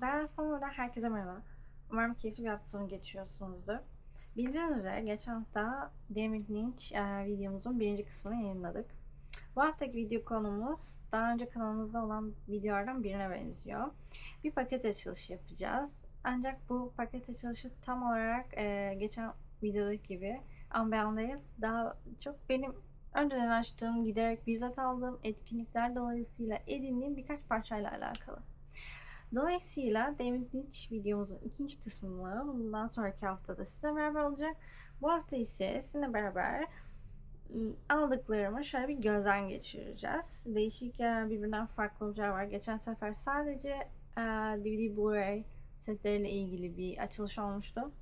Ben Formula'da herkese merhaba. Umarım keyifli bir hafta sonu geçiriyorsunuzdur. Bildiğiniz üzere geçen hafta David Lynch e, videomuzun birinci kısmını yayınladık. Bu haftaki video konumuz daha önce kanalımızda olan videolardan birine benziyor. Bir paket açılışı yapacağız. Ancak bu paket açılışı tam olarak e, geçen videodaki gibi ambiyan değil. Daha çok benim önceden açtığım, giderek bizzat aldığım etkinlikler dolayısıyla edindiğim birkaç parçayla alakalı. Dolayısıyla David Lynch videomuzun ikinci kısmı bundan sonraki haftada sizinle beraber olacak. Bu hafta ise sizinle beraber ım, aldıklarımı şöyle bir gözden geçireceğiz. Değişik e, birbirinden farklı olacağı var. Geçen sefer sadece DVD Blu-ray setleriyle ilgili bir açılış olmuştu.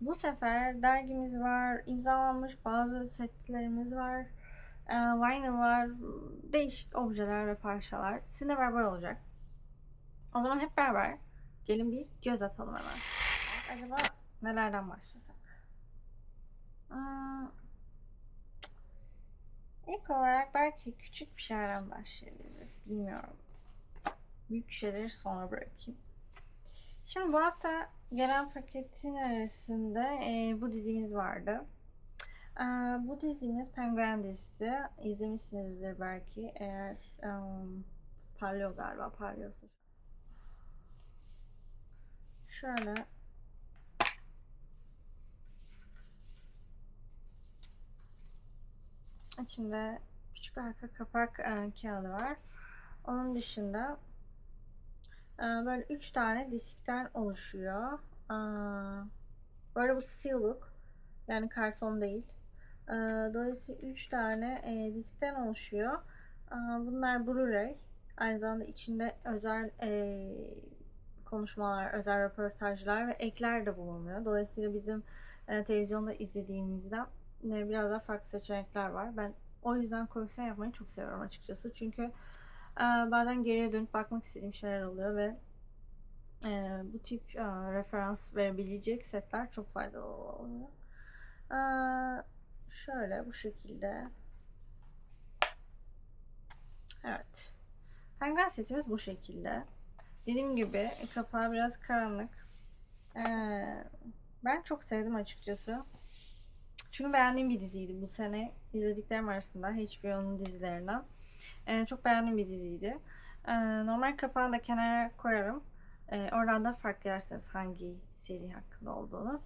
Bu sefer dergimiz var, imzalanmış bazı setlerimiz var, vinyl var, değişik objeler ve parçalar sizinle beraber olacak. O zaman hep beraber gelin bir göz atalım hemen. Acaba nelerden başlasak? Hmm. İlk olarak belki küçük bir şeylerden başlayabiliriz. Bilmiyorum. Büyük şeyleri sonra bırakayım. Şimdi bu hafta gelen paketin arasında e, bu dizimiz vardı. E, bu dizimiz Penguen dizisi. İzlemişsinizdir belki eğer um, parlıyor galiba parlıyorsa. Şöyle içinde küçük arka kapak e, kağıdı var. Onun dışında e, böyle üç tane diskten oluşuyor. E, böyle bu steelbook yani karton değil. E, dolayısıyla üç tane e, diskten oluşuyor. E, bunlar Blu-ray. Aynı zamanda içinde özel e, konuşmalar, özel röportajlar ve ekler de bulunuyor. Dolayısıyla bizim e, televizyonda izlediğimizden e, biraz daha farklı seçenekler var. Ben o yüzden koleksiyon yapmayı çok seviyorum açıkçası. Çünkü e, bazen geriye dönüp bakmak istediğim şeyler oluyor ve bu tip referans verebilecek setler çok faydalı oluyor. Şöyle bu şekilde. Evet. Penguin setimiz bu şekilde. Dediğim gibi kapağı biraz karanlık. Ee, ben çok sevdim açıkçası. Çünkü beğendiğim bir diziydi bu sene. izlediklerim arasında HBO'nun dizilerinden. Ee, çok beğendiğim bir diziydi. Ee, normal kapağını da kenara koyarım. Ee, oradan da fark ederseniz hangi seri hakkında olduğunu.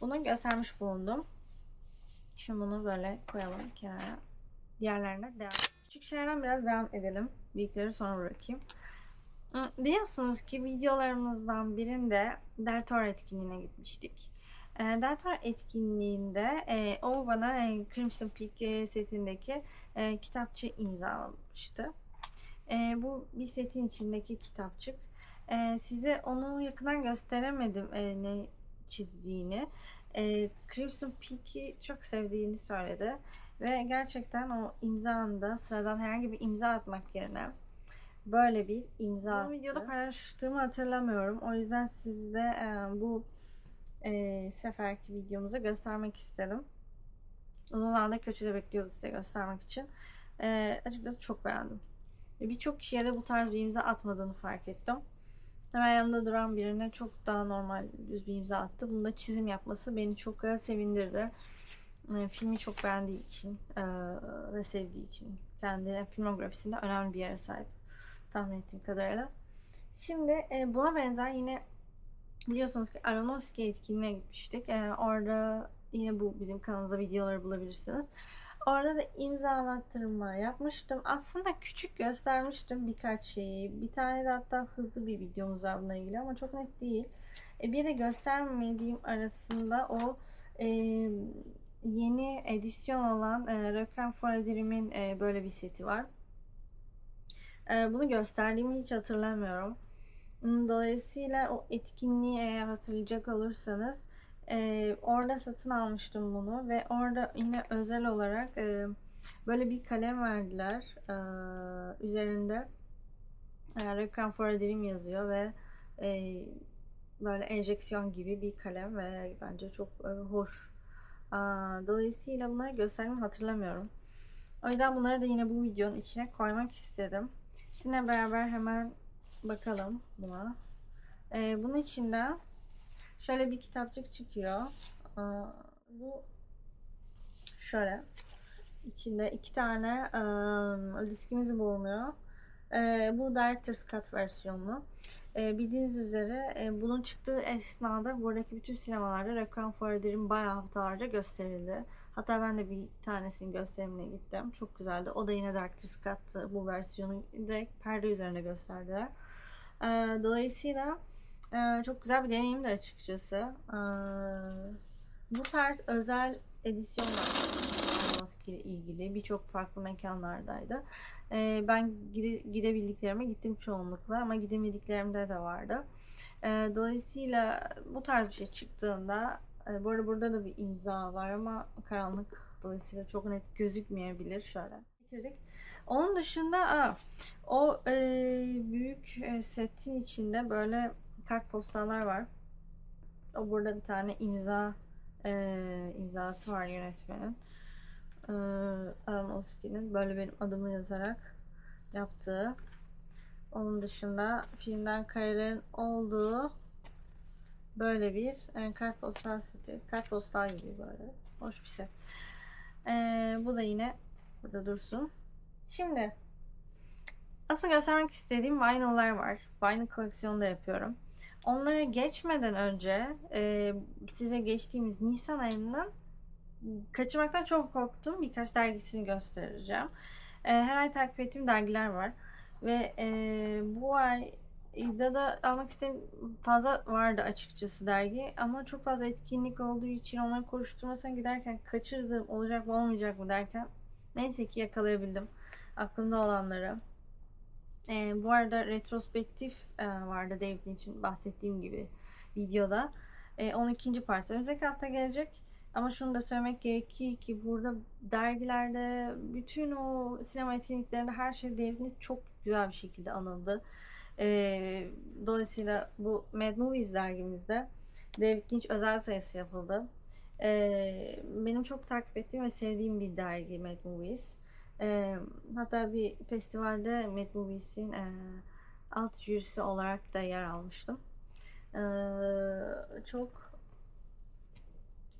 Bunu göstermiş bulundum. Şimdi bunu böyle koyalım kenara. Diğerlerine devam. Küçük şeylerden biraz devam edelim. Büyükleri sonra bırakayım. Biliyorsunuz ki videolarımızdan birinde Del Toro etkinliğine gitmiştik. E, Del Toro etkinliğinde e, o bana e, Crimson Peak e, setindeki kitapçı imzalamıştı. Bu bir setin içindeki kitapçık. Size onu yakından gösteremedim ne çizdiğini. Crimson Peak'i çok sevdiğini söyledi. Ve gerçekten o imzanda sıradan herhangi bir imza atmak yerine böyle bir imza attı. Bu videoda paylaştığımı hatırlamıyorum. O yüzden sizde e, bu e, seferki videomuza göstermek istedim. Uzun zamandır köşede bekliyorduk size göstermek için. E, açıkçası çok beğendim. Birçok kişiye de bu tarz bir imza atmadığını fark ettim. Hemen yanında duran birine çok daha normal düz bir imza attı. Bunda çizim yapması beni çok sevindirdi. E, filmi çok beğendiği için e, ve sevdiği için kendi filmografisinde önemli bir yere sahip tahmin ettiğim kadarıyla. Şimdi e, buna benzer yine biliyorsunuz ki Aronofsky etkinliğine gitmiştik. E, orada yine bu bizim kanalımızda videoları bulabilirsiniz. Orada da imzalattırma yapmıştım. Aslında küçük göstermiştim birkaç şeyi. Bir tane de hatta hızlı bir videomuz var bununla ilgili ama çok net değil. E, bir de göstermediğim arasında o e, yeni edisyon olan e, Rock for a Dream'in e, böyle bir seti var. Ee, bunu gösterdiğimi hiç hatırlamıyorum. Hmm, Dolayısıyla o etkinliği eğer hatırlayacak olursanız e, orada satın almıştım bunu ve orada yine özel olarak e, böyle bir kalem verdiler. E, üzerinde Requiem for a Dream yazıyor ve böyle enjeksiyon gibi bir kalem ve bence çok hoş. Dolayısıyla bunları gösterdiğimi hatırlamıyorum. O yüzden bunları da yine bu videonun içine koymak istedim. Sizinle beraber hemen bakalım buna. Ee, bunun içinden şöyle bir kitapçık çıkıyor. Ee, bu şöyle içinde iki tane e, diskimiz bulunuyor. E, bu Director's Cut versiyonu. E, bildiğiniz üzere e, bunun çıktığı esnada buradaki bütün sinemalarda Requiem for a Dream bayağı haftalarca gösterildi. Hatta ben de bir tanesinin gösterimine gittim. Çok güzeldi. O da yine Director's Cut'tı. Bu versiyonu direkt perde üzerinde gösterdiler. E, dolayısıyla e, çok güzel bir deneyimdi açıkçası. E, bu tarz özel edisyonlar maske ilgili birçok farklı mekanlardaydı. Ee, ben gide, gidebildiklerime gittim çoğunlukla ama gidemediklerimde de vardı. Ee, dolayısıyla bu tarz bir şey çıktığında e, bu arada burada da bir imza var ama karanlık dolayısıyla çok net gözükmeyebilir şöyle. Bitirdik. Onun dışında aa, o e, büyük e, setin içinde böyle kartpostallar var. O burada bir tane imza e, imzası var yönetmenin. E, Aronofsky'nin böyle benim adımı yazarak yaptığı. Onun dışında filmden karelerin olduğu böyle bir e, kartpostal seti. Kartpostal gibi böyle. Hoş bir set. E, bu da yine burada dursun. Şimdi asıl göstermek istediğim vinyl'lar var. Vinyl koleksiyonu da yapıyorum. Onları geçmeden önce e, size geçtiğimiz Nisan ayından kaçırmaktan çok korktum. Birkaç dergisini göstereceğim. E, her ay takip ettiğim dergiler var. Ve e, bu ay da almak istediğim fazla vardı açıkçası dergi ama çok fazla etkinlik olduğu için onları koşturmasına giderken kaçırdım olacak mı olmayacak mı derken neyse ki yakalayabildim aklımda olanları. E, bu arada retrospektif e, vardı David için bahsettiğim gibi videoda. E, 12. parti önümüzdeki hafta gelecek. Ama şunu da söylemek gerekir ki burada dergilerde bütün o sinema etkinliklerinde her şey David'in çok güzel bir şekilde anıldı. E, dolayısıyla bu Mad Movies dergimizde David Lynch özel sayısı yapıldı. E, benim çok takip ettiğim ve sevdiğim bir dergi Mad Movies. E, hatta bir festivalde Mad Movies'in e, alt jürisi olarak da yer almıştım. E, çok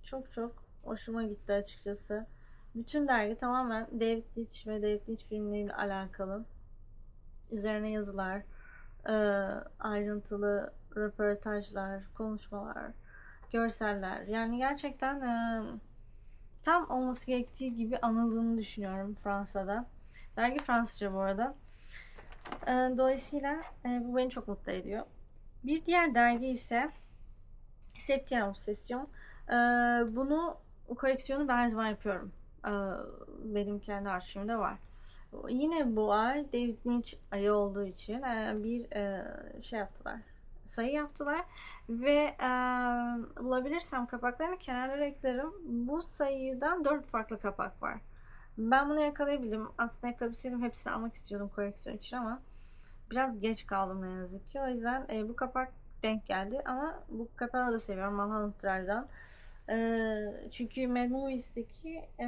çok çok hoşuma gitti açıkçası. Bütün dergi tamamen David Lynch ve David Lynch filmleriyle alakalı. Üzerine yazılar, e, ayrıntılı röportajlar, konuşmalar, görseller. Yani gerçekten e, tam olması gerektiği gibi anıldığını düşünüyorum Fransa'da. Dergi Fransızca bu arada. E, dolayısıyla bu beni çok mutlu ediyor. Bir diğer dergi ise Septième Obsession. bunu koleksiyonu ben her zaman yapıyorum. benim kendi arşivimde var. Yine bu ay David Lynch ayı olduğu için bir şey yaptılar. Sayı yaptılar ve bulabilirsem kapaklarını kenarlara eklerim. Bu sayıdan dört farklı kapak var. Ben bunu yakalayabildim. Aslında yakalayabilseydim hepsini almak istiyordum koleksiyon için ama biraz geç kaldım ne yazık ki. O yüzden e, bu kapak denk geldi ama bu kapağı da seviyorum Mulholland Drive'dan. E, çünkü Mad Movies'teki e,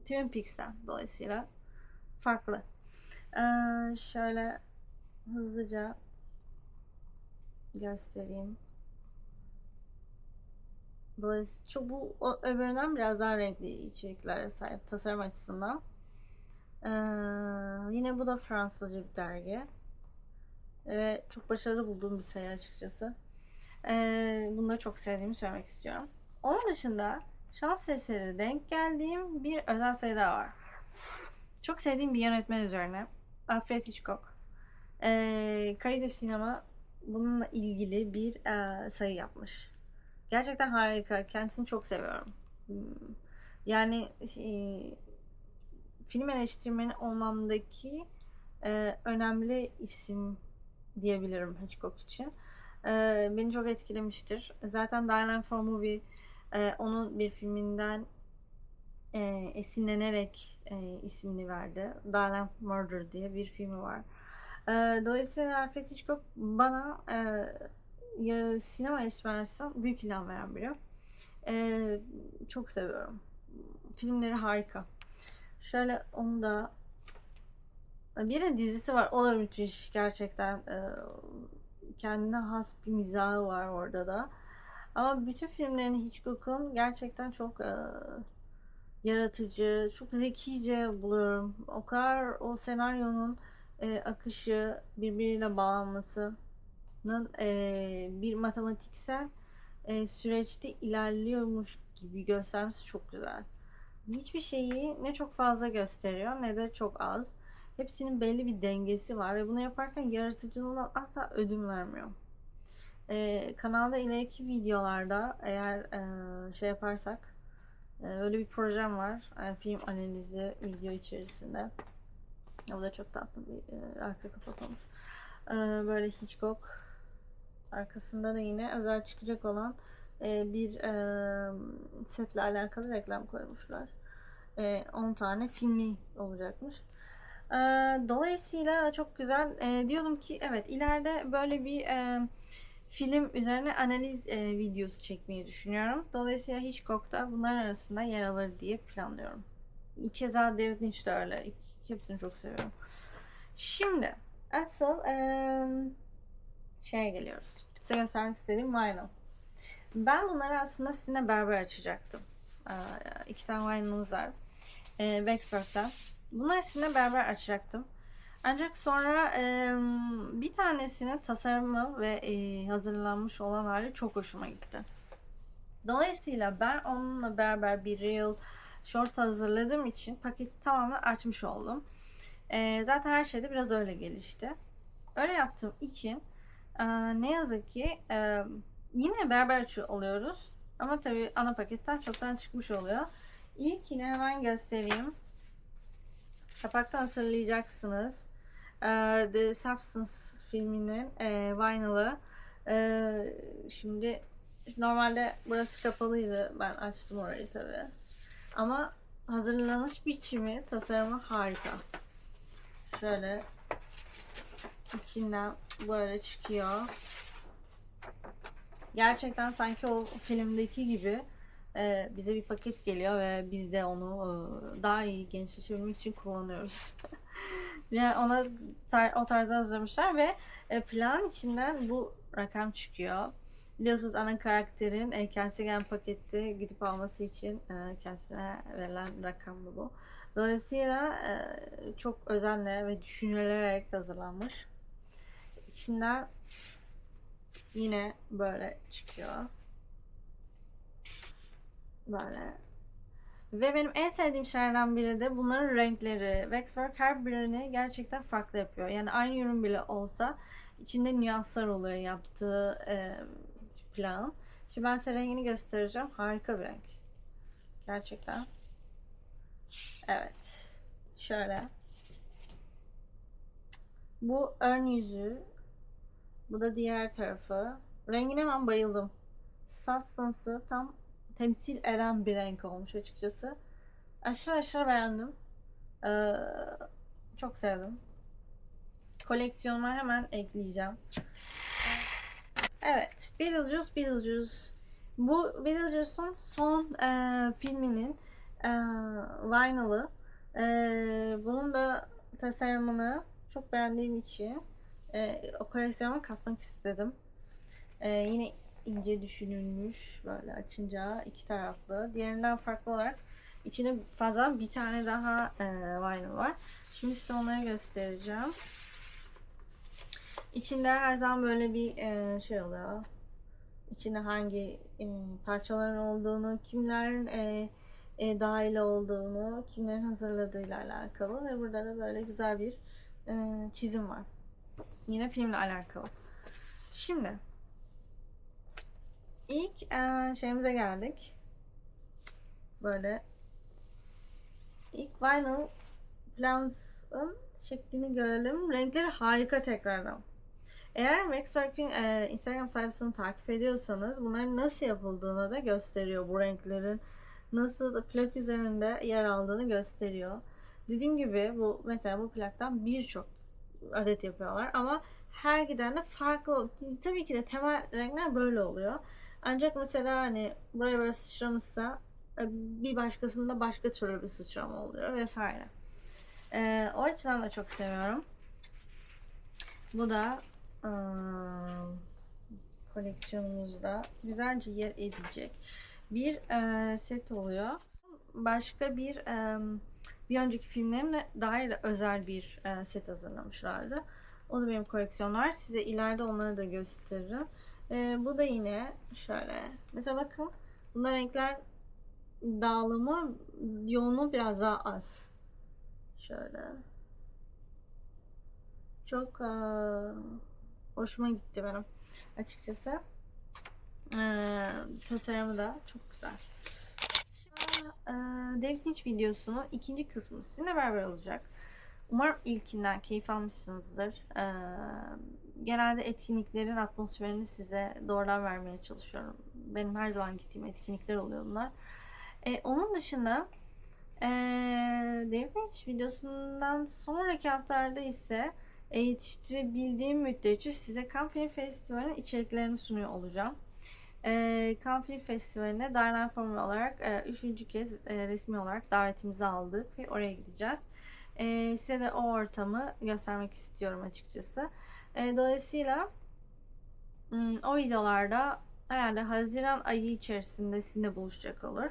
Twin Peaks'ten dolayısıyla farklı. Ee, şöyle hızlıca göstereyim. Dolayısıyla çok bu o, öbüründen biraz daha renkli içeriklere sahip tasarım açısından. Ee, yine bu da Fransızca bir dergi. Ve çok başarılı bulduğum bir sayı açıkçası. Ee, bunları çok sevdiğimi söylemek istiyorum. Onun dışında şans eseri denk geldiğim bir özel sayı daha var. Çok sevdiğim bir yönetmen üzerine. Alfred Hitchcock. Ee, Kayıt Sinema bununla ilgili bir e, sayı yapmış. Gerçekten harika. Kendisini çok seviyorum. Hmm. Yani e, film eleştirmeni olmamdaki e, önemli isim diyebilirim Hitchcock için. E, beni çok etkilemiştir. Zaten Dial for Movie e, onun bir filminden e, esinlenerek e, ismini verdi. Dial Murder diye bir filmi var. E, dolayısıyla Alfred Hitchcock bana e, ya, sinema eleştirmen açısından büyük ilham veren biri. E, çok seviyorum. Filmleri harika. Şöyle onu da bir de dizisi var. O da müthiş gerçekten. E, kendine has bir mizahı var orada da. Ama bütün filmlerini Hitchcock'un gerçekten çok e, yaratıcı, çok zekice buluyorum. O kadar o senaryonun e, akışı birbiriyle bağlanmasının e, bir matematiksel e, süreçte ilerliyormuş gibi göstermesi çok güzel. Hiçbir şeyi ne çok fazla gösteriyor ne de çok az. Hepsinin belli bir dengesi var ve bunu yaparken yaratıcılığından asla ödün vermiyor. Ee, kanalda ileriki videolarda eğer e, şey yaparsak öyle bir projem var. Yani film analizi video içerisinde. O da çok tatlı bir e, arka kapak olmuş. E, böyle Hitchcock arkasında da yine özel çıkacak olan e, bir e, setle alakalı reklam koymuşlar. E, 10 tane filmi olacakmış. E, dolayısıyla çok güzel. E, diyordum ki evet ileride böyle bir e, film üzerine analiz e, videosu çekmeyi düşünüyorum. Dolayısıyla Hitchcock da bunların arasında yer alır diye planlıyorum. Keza David Lynch de öyle. Hepsini çok seviyorum. Şimdi asıl e, şeye geliyoruz. Size göstermek istediğim vinyl. Ben bunları aslında sizinle beraber açacaktım. Ee, iki tane vinyl'ımız var. Ee, Waxwork'tan. Bunları sizinle beraber açacaktım. Ancak sonra e, bir tanesinin tasarımı ve e, hazırlanmış olan hali çok hoşuma gitti. Dolayısıyla ben onunla beraber bir reel short hazırladığım için paketi tamamen açmış oldum. E, zaten her şeyde biraz öyle gelişti. Öyle yaptığım için e, ne yazık ki e, yine beraber açıyor oluyoruz. Ama tabii ana paketten çoktan çıkmış oluyor. İlkini hemen göstereyim. Kapaktan hatırlayacaksınız. Ee, The Substance filminin e, vinyl'ı. Ee, şimdi normalde burası kapalıydı. Ben açtım orayı tabii. Ama hazırlanış biçimi, tasarımı harika. Şöyle içinden böyle çıkıyor. Gerçekten sanki o filmdeki gibi e, bize bir paket geliyor ve biz de onu e, daha iyi gençleştirmek için kullanıyoruz. yani ona tar- o tarzda hazırlamışlar ve e, plan içinden bu rakam çıkıyor. Biliyorsunuz ana karakterin e, kendisine gelen paketi gidip alması için e, kendisine verilen rakam bu. Dolayısıyla e, çok özenle ve düşünülerek hazırlanmış. İçinden yine böyle çıkıyor. Böyle. Ve benim en sevdiğim şeylerden biri de bunların renkleri. Waxwork her birini gerçekten farklı yapıyor. Yani aynı ürün bile olsa içinde nüanslar oluyor yaptığı e, plan. Şimdi ben size rengini göstereceğim. Harika bir renk. Gerçekten. Evet. Şöyle. Bu ön yüzü. Bu da diğer tarafı. Rengine ben bayıldım. Substance'ı tam temsil eden bir renk olmuş açıkçası. Aşırı aşırı beğendim. Ee, çok sevdim. Koleksiyonuma hemen ekleyeceğim. Evet. Beetlejuice, Beetlejuice. Bu Beetlejuice'un son e, filminin e, vinyl'ı. E, bunun da tasarımını çok beğendiğim için e, o koleksiyona katmak istedim. E, yine ince düşünülmüş böyle açınca iki taraflı. Diğerinden farklı olarak içinde fazla bir tane daha e, vinyl var. Şimdi size onları göstereceğim. İçinde her zaman böyle bir e, şey oluyor. İçinde hangi e, parçaların olduğunu, kimlerin e, e, dahil olduğunu, kimlerin hazırladığıyla alakalı ve burada da böyle güzel bir e, çizim var. Yine filmle alakalı. Şimdi ilk e, şeyimize geldik. Böyle ilk vinyl Plans'ın çektiğini görelim. Renkleri harika tekrardan. Eğer Maxwork'ün e, Instagram sayfasını takip ediyorsanız bunların nasıl yapıldığını da gösteriyor. Bu renklerin nasıl plak üzerinde yer aldığını gösteriyor. Dediğim gibi bu mesela bu plaktan birçok adet yapıyorlar ama her gidende farklı. Tabii ki de temel renkler böyle oluyor. Ancak mesela hani buraya böyle sıçramışsa e, bir başkasında başka türlü bir sıçrama oluyor vesaire. Ee, o açıdan da çok seviyorum. Bu da aa, koleksiyonumuzda güzelce yer edecek bir e, set oluyor. Başka bir e, bir önceki filmlerine dair özel bir e, set hazırlamışlardı. O da benim koleksiyonum var. Size ileride onları da gösteririm. E, bu da yine şöyle. Mesela bakın bunlar renkler dağılımı yoğunluğu biraz daha az. Şöyle. Çok e, hoşuma gitti benim açıkçası. E, tasarımı da çok güzel. Şimdi, e, David Lynch videosunun ikinci kısmı sizinle beraber olacak. Umarım ilkinden keyif almışsınızdır. E, genelde etkinliklerin atmosferini size doğrudan vermeye çalışıyorum. Benim her zaman gittiğim etkinlikler oluyor bunlar. E, onun dışında e, David Lynch videosundan sonraki haftalarda ise e, yetiştirebildiğim müddetçe size Cannes Film Festivali'nin içeriklerini sunuyor olacağım. E, Cannes Film Festivali'ne Diana Formula olarak e, üçüncü kez e, resmi olarak davetimizi aldık ve oraya gideceğiz. E, size de o ortamı göstermek istiyorum açıkçası. E, dolayısıyla hmm, o videolarda herhalde Haziran ayı içerisinde sizinle buluşacak olur.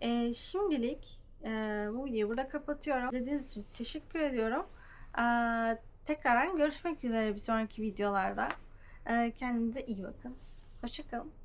E, şimdilik e, bu videoyu burada kapatıyorum. İzlediğiniz için teşekkür ediyorum. Tekrardan görüşmek üzere bir sonraki videolarda. Kendinize iyi bakın. Hoşçakalın.